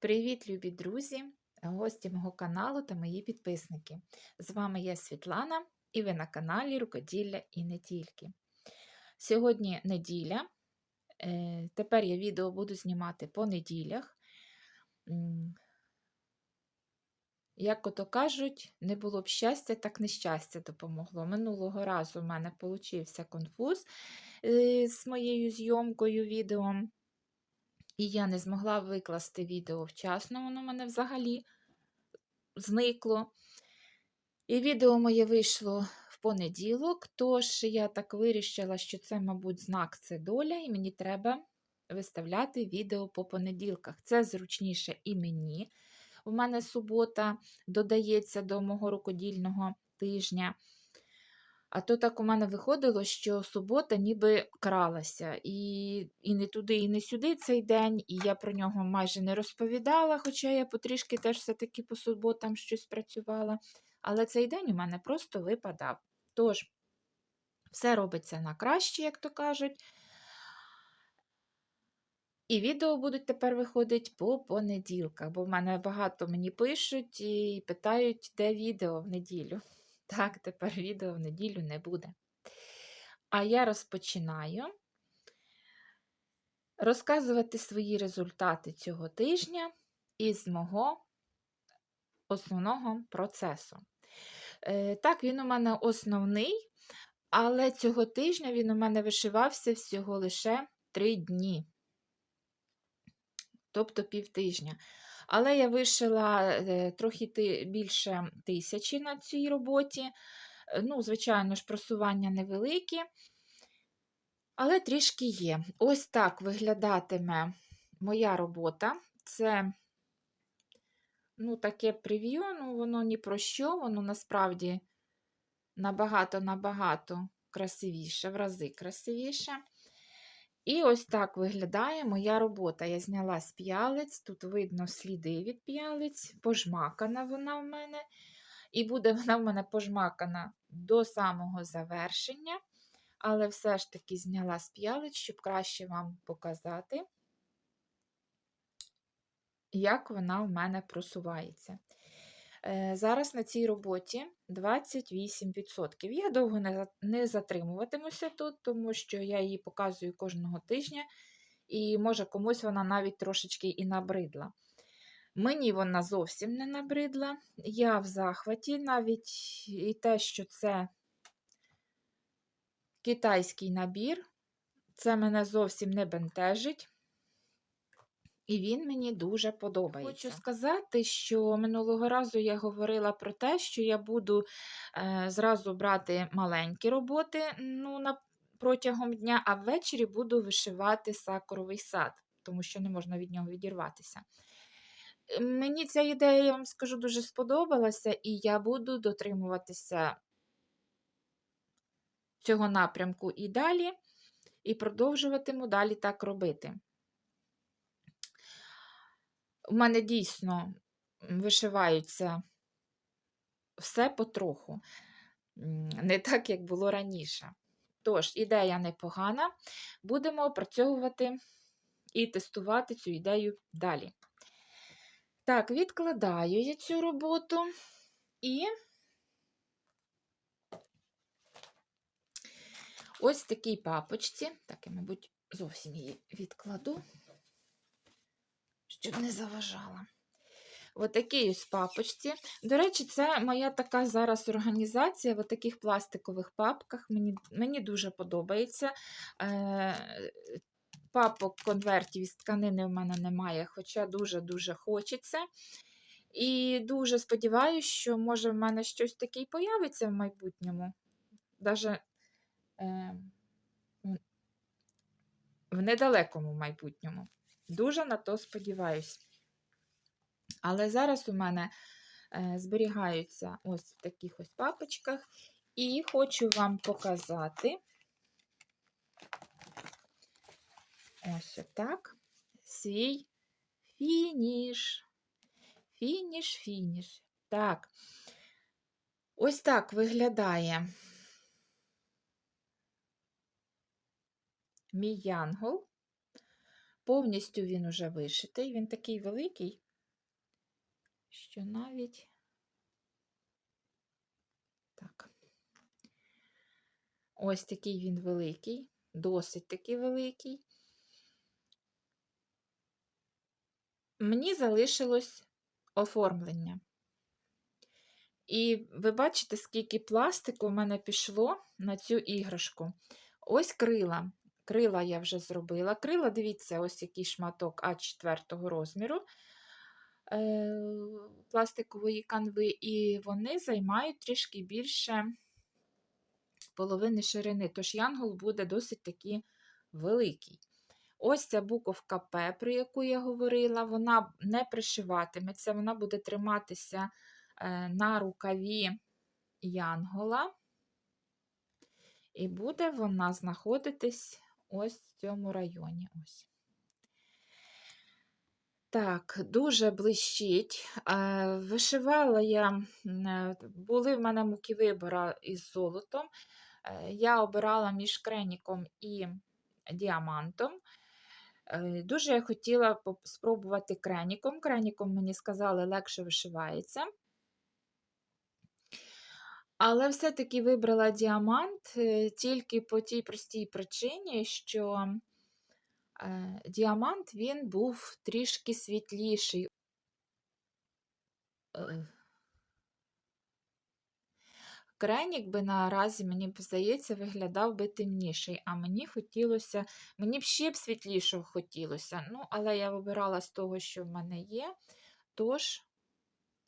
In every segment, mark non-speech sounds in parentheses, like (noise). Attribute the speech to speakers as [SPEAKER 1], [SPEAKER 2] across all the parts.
[SPEAKER 1] Привіт, любі друзі, гості мого каналу та мої підписники. З вами я Світлана і ви на каналі Рукоділля і не тільки. Сьогодні неділя. е, Тепер я відео буду знімати по неділях. Як ото кажуть, не було б щастя, так нещастя допомогло. Минулого разу в мене получився конфуз е, з моєю зйомкою відео. І я не змогла викласти відео вчасно, воно в мене взагалі зникло. І відео моє вийшло в понеділок, тож я так вирішила, що це, мабуть, знак це доля, і мені треба виставляти відео по понеділках. Це зручніше і мені. У мене субота додається до мого рукодільного тижня. А то так у мене виходило, що субота ніби кралася. І, і не туди, і не сюди цей день, і я про нього майже не розповідала, хоча я потрішки теж все-таки по суботам щось працювала. Але цей день у мене просто випадав. Тож, все робиться на краще, як то кажуть. І відео будуть тепер виходити по понеділках, бо в мене багато мені пишуть і питають, де відео в неділю. Так, тепер відео в неділю не буде. А я розпочинаю розказувати свої результати цього тижня із мого основного процесу. Е, Так, він у мене основний, але цього тижня він у мене вишивався всього лише 3 дні, тобто півтижня. Але я вишила е, трохи більше тисячі на цій роботі. Е, Ну, звичайно ж, просування невеликі, але трішки є. Ось так виглядатиме моя робота. Це ну, таке прев'ю, ну, воно ні про що, воно насправді набагато-набагато красивіше, в рази красивіше. І ось так виглядає моя робота. Я зняла з п'ялиць, тут видно сліди від п'ялиць, пожмакана вона в мене. І буде (laughs) вона в мене пожмакана до самого завершення. Але все ж таки зняла з п'ялиць, щоб краще вам показати, як вона в мене просувається. Е, Зараз на цій роботі 28%. Я довго не затримуватимуся тут, тому що я її показую кожного тижня, і може комусь вона навіть трошечки і набридла. Мені вона зовсім не набридла. Я в захваті, навіть і те, що це китайський набір, це мене зовсім не бентежить. І він мені дуже подобається. Хочу сказати, що минулого разу я говорила про те, що я буду е, зразу брати маленькі роботи ну, на, протягом дня, а ввечері буду вишивати сакуровий сад, тому що не можна від нього відірватися. Е, Мені ця ідея, я вам скажу, дуже сподобалася, і я буду дотримуватися цього напрямку і далі, і продовжуватиму далі так робити. У мене дійсно вишиваються все потроху, не так, як було раніше. Тож, ідея непогана. Будемо опрацьовувати і тестувати цю ідею далі. Так, відкладаю я цю роботу і ось в такій папочці. Так, я, мабуть, зовсім її відкладу щоб не заважала. Ось такій ось папочці. До речі, це моя така зараз організація в таких пластикових папках. Мені мені дуже подобається. Е, Папок конвертів із тканини в мене немає, хоча дуже-дуже хочеться. І дуже сподіваюся, що може в мене щось таке появиться в майбутньому. Даже е, в недалекому майбутньому. Дуже на то сподіваюсь. Але зараз у мене е, зберігаються ось в таких ось папочках, і хочу вам показати ось отак свій фініш. Фініш, фініш. Так, ось так виглядає мій янгол. Повністю він уже вишитий, він такий великий, що навіть так. Ось такий він великий, досить таки великий. Мені залишилось оформлення. І ви бачите, скільки пластику в мене пішло на цю іграшку. Ось крила. Крила я вже зробила. Крила, дивіться, ось який шматок А4 розміру е, пластикової канви, і вони займають трішки більше половини ширини, тож янгол буде досить таки великий. Ось ця буковка П, про яку я говорила, вона не пришиватиметься, вона буде триматися е, на рукаві янгола. І буде вона знаходитись ось в цьому районі. Ось. Так, дуже блищить. Вишивала я, е, були в мене муки вибора із золотом. Е, Я обирала між креніком і діамантом. Е, Дуже я хотіла спробувати креніком. Креніком мені сказали, легше вишивається. Але все-таки вибрала діамант е, тільки по тій простій причині, що е, діамант він був трішки світліший. Е, Кренік би наразі, мені б здається, виглядав би темніший, а мені хотілося, мені б ще б світлішого хотілося. Ну, але я вибирала з того, що в мене є, тож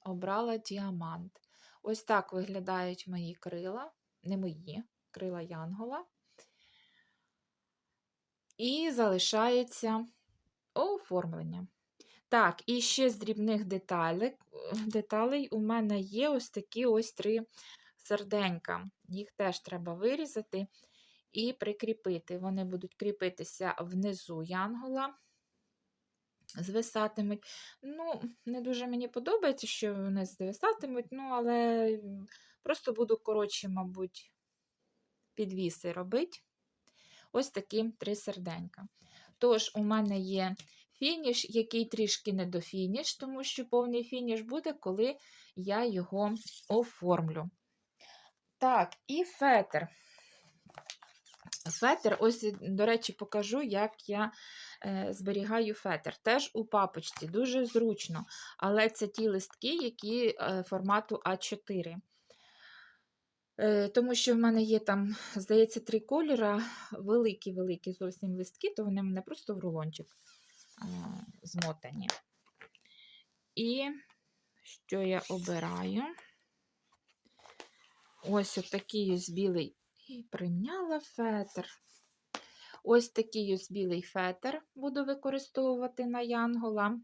[SPEAKER 1] обрала діамант. Ось так виглядають мої крила, не мої, крила Янгола. І залишається оформлення. Так, і ще з дрібних деталей, деталей у мене є ось такі ось три серденька. Їх теж треба вирізати і прикріпити. Вони будуть кріпитися внизу янгола, звисатимуть. Ну, не дуже мені подобається, що вони звисатимуть, ну, але просто буду коротше, мабуть, підвіси робити. Ось такі три серденька. Тож, у мене є фініш, який трішки не до фініш, тому що повний фініш буде, коли я його оформлю. Так, і фетр. Фетр, ось, до речі, покажу, як я зберігаю фетр. Теж у папочці, дуже зручно. Але це ті листки, які е, формату А4. Е, тому що в мене є там, здається, три кольора, великі-великі зовсім листки, то вони в мене просто в рулончик е, змотані. І що я обираю? Ось отакий ось білий і примняла фетр. Ось такий ось білий фетр буду використовувати на янгола.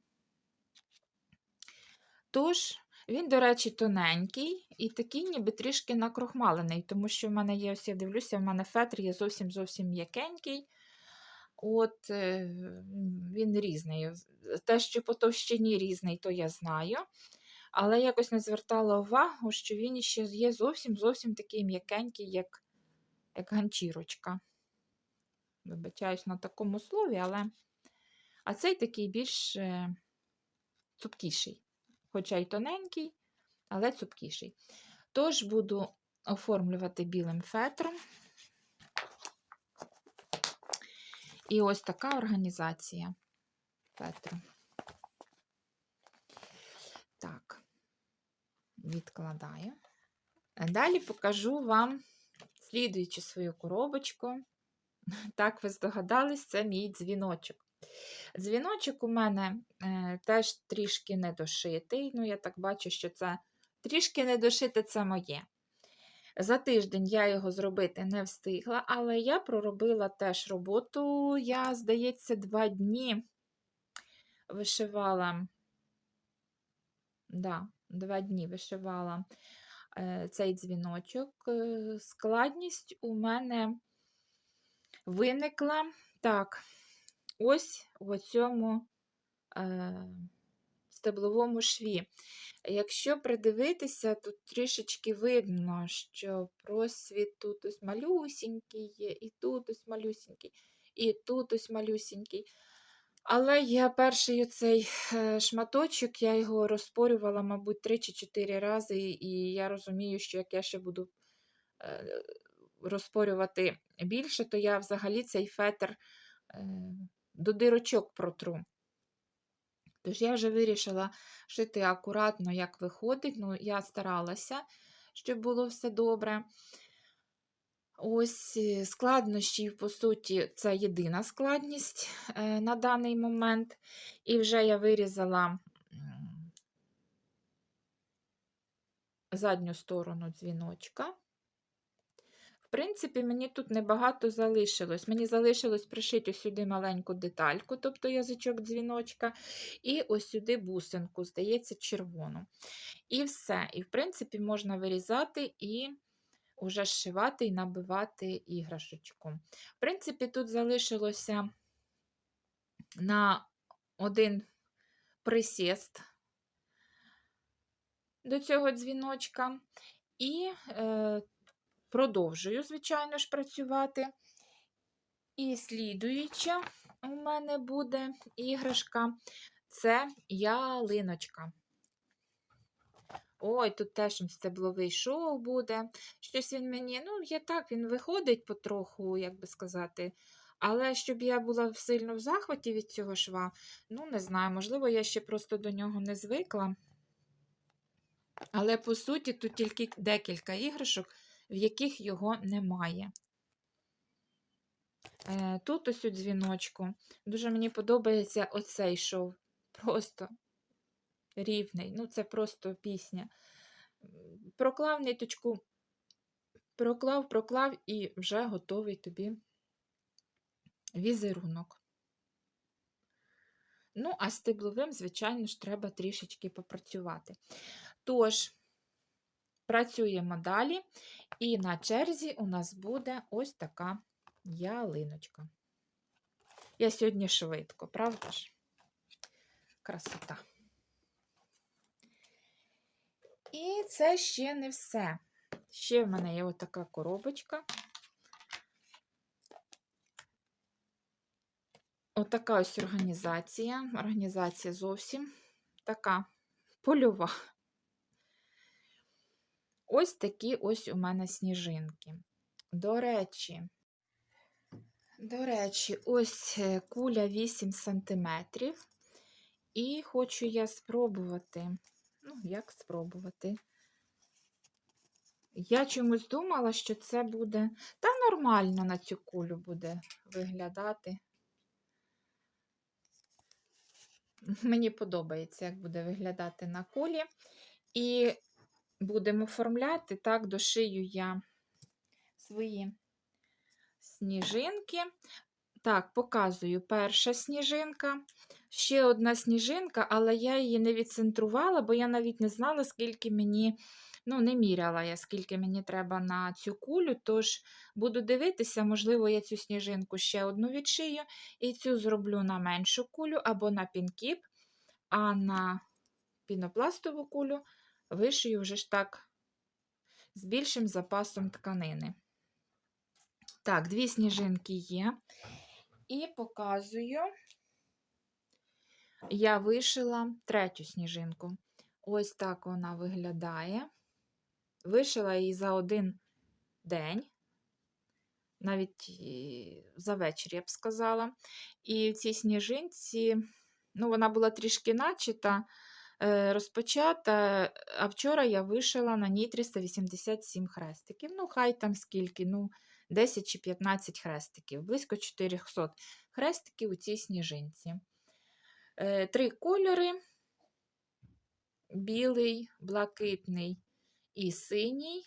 [SPEAKER 1] Тож, він, до речі, тоненький і такий, ніби трішки накрохмалений, тому що в мене є, ось я дивлюся, в мене фетр є зовсім зовсім м'якенький. От е, він різний. Те, що по товщині різний, то я знаю. Але якось не звертала увагу, що він ще є зовсім зовсім такий м'якенький, як, як ганчірочка. Вибачаюсь на такому слові, але. А цей такий більш е, цупкіший. Хоча й тоненький, але цупкіший. Тож буду оформлювати білим фетром. І ось така організація фетру. Так, відкладаю. Далі покажу вам слідуючи свою коробочку. Так, ви здогадались, це мій дзвіночок. Дзвіночок у мене е, теж трішки недошитий. Ну, я так бачу, що це трішки недошите це моє. За тиждень я його зробити не встигла, але я проробила теж роботу. Я, здається, два дні вишивала. Да, два дні вишивала е, цей дзвіночок. Е, Складність у мене виникла так, ось в цьому е, стебловому шві. Якщо придивитися, тут трішечки видно, що просвіт тут ось малюсінький є, і тут ось малюсінький, і тут ось малюсінький. Але я перший оцей е, шматочок, я його розпорювала, мабуть, 3 чи 4 рази, і я розумію, що як я ще буду е, розпорювати більше, то я взагалі цей фетр е, до дирочок протру. Тож я вже вирішила шити акуратно, як виходить. Ну, я старалася, щоб було все добре. Ось е, складнощів, по суті, це єдина складність е, на даний момент. І вже я вирізала задню сторону дзвіночка. В принципі, мені тут небагато залишилось. Мені залишилось пришити ось сюди маленьку детальку, тобто язичок дзвіночка, і ось сюди бусинку, здається, червону. І все. І, в принципі, можна вирізати і уже зшивати і набивати іграшечку. В принципі, тут залишилося на один присіст до цього дзвіночка. І е, продовжую, звичайно ж, працювати. І слідуюча у мене буде іграшка це ялиночка. Ой, тут теж стебловий шов буде. Щось він мені, ну, є так, він виходить потроху, як би сказати. Але щоб я була сильно в захваті від цього шва, ну, не знаю, можливо, я ще просто до нього не звикла. Але, по суті, тут тільки декілька іграшок, в яких його немає. Е, Тут ось у дзвіночку. Дуже мені подобається оцей шов. Просто рівний. Ну, це просто пісня. Проклав ниточку, проклав, проклав і вже готовий тобі візерунок. Ну, а стебловим, звичайно ж, треба трішечки попрацювати. Тож, працюємо далі, і на черзі у нас буде ось така ялиночка. Я сьогодні швидко, правда ж? Красота. І це ще не все. Ще в мене є отака коробочка. Отака ось організація. Організація зовсім така польова. Ось такі ось у мене сніжинки. До речі, до речі, ось е, куля 8 см. І хочу я спробувати. Ну, як спробувати? Я чомусь думала, що це буде. Та нормально на цю кулю буде виглядати. Мені подобається, як буде виглядати на кулі. І будемо оформляти, так, дошию я свої сніжинки. Так, показую перша сніжинка. Ще одна сніжинка, але я її не відцентрувала, бо я навіть не знала, скільки мені, ну, не міряла я, скільки мені треба на цю кулю. Тож буду дивитися, можливо, я цю сніжинку ще одну відшию, і цю зроблю на меншу кулю або на пінкіп, а на пінопластову кулю вишию вже ж так з більшим запасом тканини. Так, дві сніжинки є. І показую, я вишила третю сніжинку. Ось так вона виглядає. Вишила її за один день, навіть за вечір, я б сказала. І в цій сніжинці, ну, вона була трішки начата, е, розпочата, а вчора я вишила на ній 387 хрестиків. Ну, хай там скільки, ну, 10 чи 15 хрестиків, близько 400 хрестиків у цій сніжинці. Е, три кольори: білий, блакитний і синій.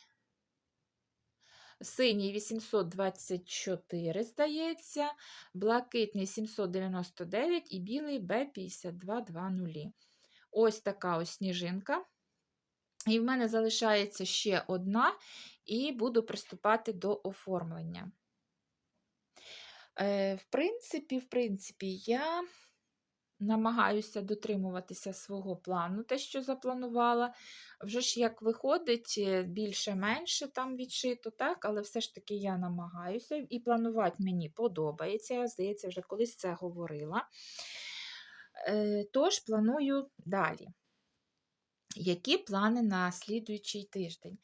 [SPEAKER 1] Синій 824, здається, блакитний 799 і білий Б5220. Ось така ось сніжинка. І в мене залишається ще одна, і буду приступати до оформлення. Е, В принципі, в принципі, я намагаюся дотримуватися свого плану, те, що запланувала. Вже ж як виходить, е, більше-менше там відшито, так, але все ж таки я намагаюся і планувати мені подобається. Я, здається, вже колись це говорила. Е, Тож планую далі. Які плани на слідуючий тиждень?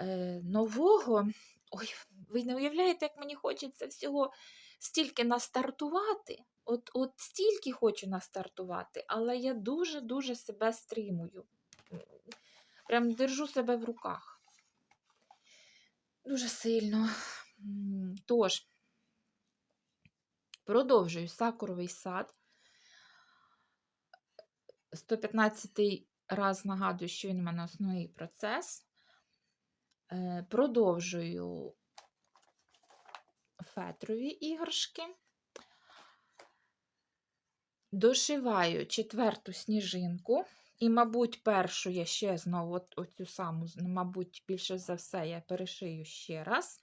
[SPEAKER 1] Е, Нового, ой, ви не уявляєте, як мені хочеться всього стільки настартувати. От, от стільки хочу настартувати, але я дуже-дуже себе стримую. Прям держу себе в руках. Дуже сильно. Тож, продовжую сакуровий сад. 115 раз нагадую, що він у мене основний процес. Е, Продовжую фетрові іграшки. Дошиваю четверту сніжинку. І, мабуть, першу я ще знову оцю саму, ну, мабуть, більше за все, я перешию ще раз.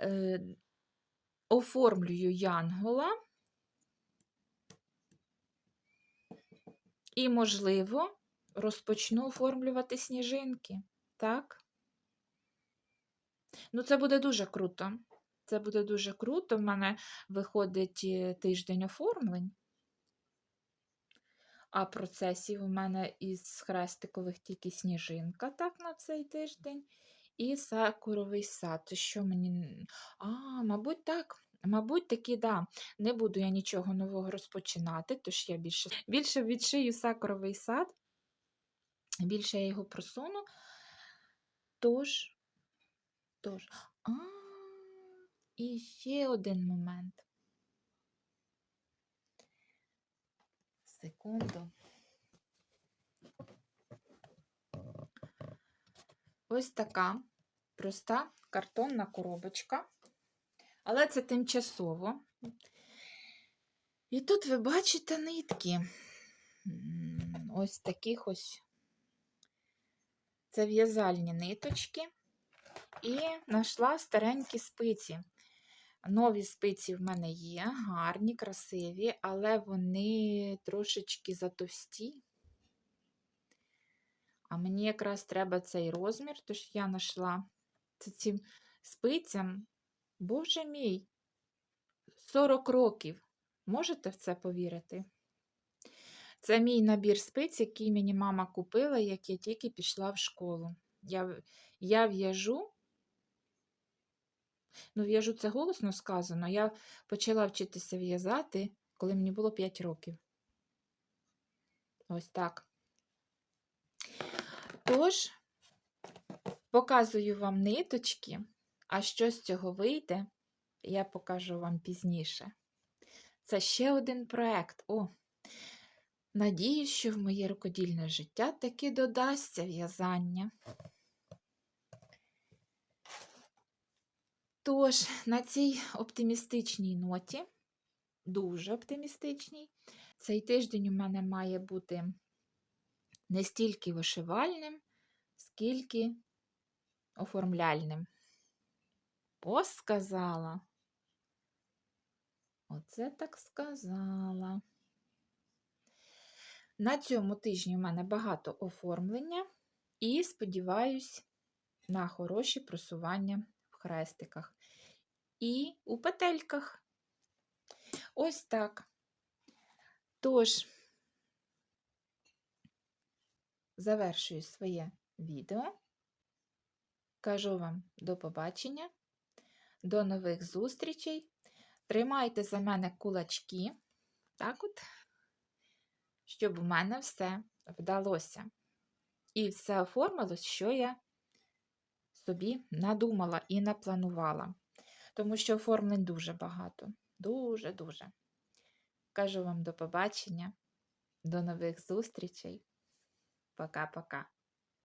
[SPEAKER 1] Е, оформлюю янгола. І, можливо, розпочну оформлювати сніжинки. Так? Ну, це буде дуже круто. Це буде дуже круто. В мене виходить е, тиждень оформлень. А процесів у мене із хрестикових тільки сніжинка, так, на цей тиждень. І сакуровий сад. Що мені. А, мабуть, так. Мабуть, таки, да. Не буду я нічого нового розпочинати, тож я більше, більше відшию сакуровий сад, більше я його просуну. Тож, тож. А, і ще один момент. Секунду. Ось така проста картонна коробочка, але це тимчасово. І тут ви бачите нитки. Ось таких ось. Це в'язальні ниточки. І знайшла старенькі спиці. Нові спиці в мене є, гарні, красиві, але вони трошечки затовсті. А мені якраз треба цей розмір, тож я знайшла цим спицям. Боже мій, 40 років. Можете в це повірити? Це мій набір спиць, який мені мама купила, як я тільки пішла в школу. Я, я в'яжу, ну, в'яжу це голосно сказано. Я почала вчитися в'язати, коли мені було 5 років. Ось так. Тож, показую вам ниточки, а що з цього вийде, я покажу вам пізніше. Це ще один проект. О, надіюсь, що в моє рукодільне життя таки додасться в'язання. Тож, на цій оптимістичній ноті, дуже оптимістичній, цей тиждень у мене має бути не стільки вишивальним, скільки оформляльним. Ось сказала. Оце так сказала. На цьому тижні у мене багато оформлення і сподіваюсь на хороші просування в хрестиках і у петельках. Ось так. Тож, завершую своє відео. Кажу вам до побачення, до нових зустрічей. Тримайте за мене кулачки, так от, щоб у мене все вдалося. І все оформилось, що я собі надумала і напланувала. Тому що оформлень дуже багато. Дуже-дуже. Кажу вам до побачення, до нових зустрічей. Пока-пока.